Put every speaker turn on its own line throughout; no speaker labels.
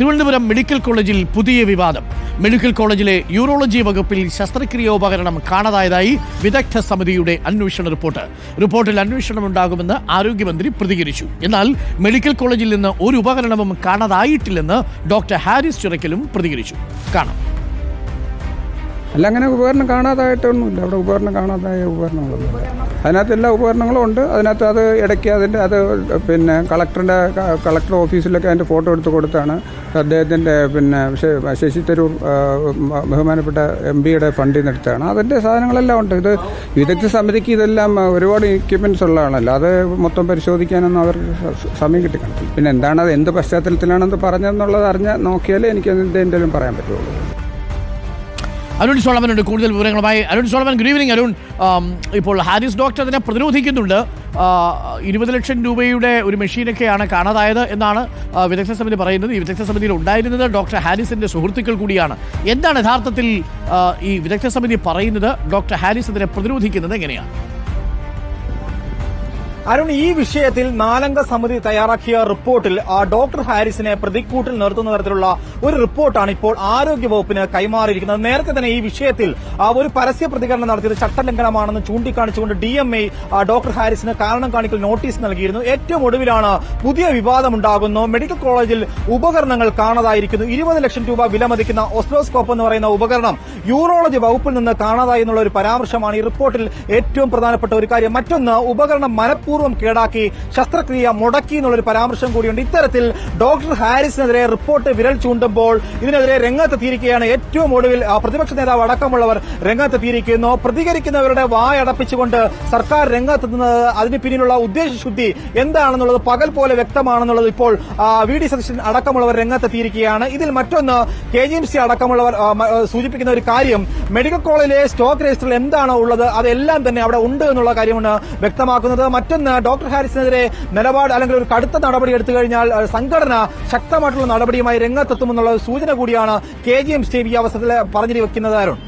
Thiruvananthapuram medical കോളേജിൽ പുതിയ വിവാദം. മെഡിക്കൽ കോളേജിലെ യൂറോളജി വകുപ്പിൽ ശസ്ത്രക്രിയോപകരണം കാണാതായതായി വിദഗ്ധ സമിതിയുടെ അന്വേഷണ റിപ്പോർട്ട്. റിപ്പോർട്ടിൽ അന്വേഷണം ഉണ്ടാകുമെന്ന് ആരോഗ്യമന്ത്രി പ്രതികരിച്ചു. എന്നാൽ മെഡിക്കൽ കോളേജിൽ നിന്ന് ഒരു ഉപകരണവും കാണാതായിട്ടില്ലെന്ന് ഡോക്ടർ ഹാരിസ് ചുരക്കലും പ്രതികരിച്ചു. കാണാം.
അല്ല അങ്ങനെ ഉപകരണം കാണാതായിട്ടൊന്നുമില്ല. അവിടെ ഉപകരണം കാണാതായ ഉപകരണങ്ങളൊന്നും അതിനകത്ത് എല്ലാ ഉപകരണങ്ങളും ഉണ്ട്. അതിനകത്ത് അത് ഇടയ്ക്ക് അതിന്റെ അത് പിന്നെ കളക്ടറിന്റെ കളക്ടർ ഓഫീസിലൊക്കെ അതിന്റെ ഫോട്ടോ എടുത്ത് കൊടുത്താണ്. അദ്ദേഹത്തിന്റെ പിന്നെ ശശി തരൂർ ബഹുമാനപ്പെട്ട എം പിയുടെ ഫണ്ടിൽ നിന്ന് എടുത്താണ് അതിന്റെ സാധനങ്ങളെല്ലാം ഉണ്ട്. ഇത് വിദഗ്ധ സമിതിക്ക് ഇതെല്ലാം ഒരുപാട് ഇക്വിപ്മെന്റ്സ് ഉള്ളതാണല്ലോ അത് മൊത്തം പരിശോധിക്കാനൊന്നും അവർക്ക് സമയം കിട്ടിക്കണം പിന്നെ എന്താണ് അത് എന്ത് പശ്ചാത്തലത്തിലാണെന്ന് പറഞ്ഞതെന്നുള്ളത് അറിഞ്ഞാൽ നോക്കിയാലേ എനിക്ക് എന്തെങ്കിലും പറയാൻ പറ്റുള്ളൂ.
അരുൺ സോളമനുണ്ട്. കൂടുതൽ വിവരങ്ങളുമായി Arun Solomon. Good evening Arun. ഇപ്പോൾ ഹാരിസ് ഡോക്ടർ അതിനെ പ്രതിരോധിക്കുന്നുണ്ട്. ഇരുപത് ലക്ഷം രൂപയുടെ ഒരു മെഷീനൊക്കെയാണ് കാണാതായത് എന്നാണ് വിദഗ്ധ സമിതി പറയുന്നത്. ഈ വിദഗ്ധ സമിതിയിൽ ഉണ്ടായിരുന്നത് ഡോക്ടർ ഹാരിസിന്റെ സുഹൃത്തുക്കൾ കൂടിയാണ്. എന്താണ് യഥാർത്ഥത്തിൽ ഈ വിദഗ്ധ സമിതി പറയുന്നത്? ഡോക്ടർ ഹാരിസ് അതിനെ പ്രതിരോധിക്കുന്നത് എങ്ങനെയാണ്?
അരുൺ ഈ വിഷയത്തിൽ നാലംഗ സമിതി തയ്യാറാക്കിയ റിപ്പോർട്ടിൽ ആ, ഡോക്ടർ ഹാരിസിനെ പ്രതിക്കൂട്ടിൽ നിർത്തുന്ന തരത്തിലുള്ള ഒരു റിപ്പോർട്ടാണ് ഇപ്പോൾ ആരോഗ്യവകുപ്പിന് കൈമാറിയിരിക്കുന്നത്. നേരത്തെ തന്നെ ഈ വിഷയത്തിൽ ഒരു പരസ്യ പ്രതികരണം നടത്തിയത് ചട്ടലംഘനമാണെന്ന് ചൂണ്ടിക്കാണിച്ചുകൊണ്ട് ഡി എം ഐ ഡോക്ടർ ഹാരിസിന് കാരണം കാണിക്കൽ നോട്ടീസ് നൽകിയിരുന്നു. ഏറ്റവും ഒടുവിലാണ് പുതിയ വിവാദമുണ്ടാകുന്നു. മെഡിക്കൽ കോളേജിൽ ഉപകരണങ്ങൾ കാണാതായിരിക്കുന്നു. ഇരുപത് ലക്ഷം രൂപ വില മതിക്കുന്ന ഓസ്ലോസ്കോപ്പ് എന്ന് പറയുന്ന ഉപകരണം യൂറോളജി വകുപ്പിൽ നിന്ന് കാണാതായി എന്നുള്ള ഒരു പരാമർശമാണ് ഈ റിപ്പോർട്ടിൽ ഏറ്റവും പ്രധാനപ്പെട്ട ഒരു കാര്യം. മറ്റൊന്ന് ഉപകരണം മനഃപൂർവം കേടാക്കി ശസ്ത്രക്രിയ മുടക്കി എന്നുള്ളൊരു പരാമർശം കൂടിയുണ്ട്. ഇത്തരത്തിൽ ഡോക്ടർ ഹാരിസിനെതിരെ റിപ്പോർട്ട് വിരൽ ചൂണ്ടുമ്പോൾ ഇതിനെതിരെ രംഗത്തെത്തിയിരിക്കുകയാണ് ഏറ്റവും ഒടുവിൽ പ്രതിപക്ഷ നേതാവ് അടക്കമുള്ളവർ രംഗത്തെത്തിയിരിക്കുന്നു പ്രതികരിക്കുന്നവരുടെ വായടപ്പിച്ചുകൊണ്ട് സർക്കാർ രംഗത്തെത്തുന്നത് അതിന് പിന്നിലുള്ള ഉദ്ദേശശുദ്ധി എന്താണെന്നുള്ളത് പകൽ പോലെ വ്യക്തമാണെന്നുള്ളത് ഇപ്പോൾ വി ഡി സതീശൻ അടക്കമുള്ളവർ രംഗത്തെത്തിയിരിക്കുകയാണ് ഇതിൽ മറ്റൊന്ന് കെ ജി എം സി അടക്കമുള്ളവർ സൂചിപ്പിക്കുന്ന ഒരു കാര്യം മെഡിക്കൽ കോളേജിലെ സ്റ്റോക്ക് രജിസ്റ്ററിൽ എന്താണോ ഉള്ളത് അതെല്ലാം തന്നെ അവിടെ ഉണ്ട് എന്നുള്ള കാര്യമാണ് വ്യക്തമാക്കുന്നത്. മറ്റൊന്ന് ഡോക്ടർ ഹാരിസിനെതിരെ നിലപാട് അല്ലെങ്കിൽ ഒരു കടുത്ത നടപടി എടുത്തു കഴിഞ്ഞാൽ സംഘടന ശക്തമായിട്ടുള്ള നടപടിയുമായി രംഗത്തെത്തുമെന്നുള്ള സൂചന കൂടിയാണ് കെ ജി എം സ്റ്റേബി ഈ അവസരത്തിൽ പറഞ്ഞു വെക്കുന്നത് അരുൺ.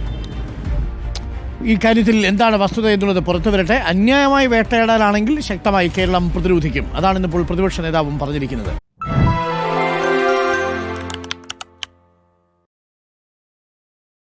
ഈ കാര്യത്തിൽ എന്താണ് വസ്തുത എന്നുള്ളത് പുറത്തു വരട്ടെ. അന്യായമായി വേട്ടയാടാനാണെങ്കിൽ ശക്തമായി കേരളം പ്രതിരോധിക്കും. അതാണ് ഇന്നിപ്പോൾ പ്രതിപക്ഷ നേതാവും പറഞ്ഞിരിക്കുന്നത്.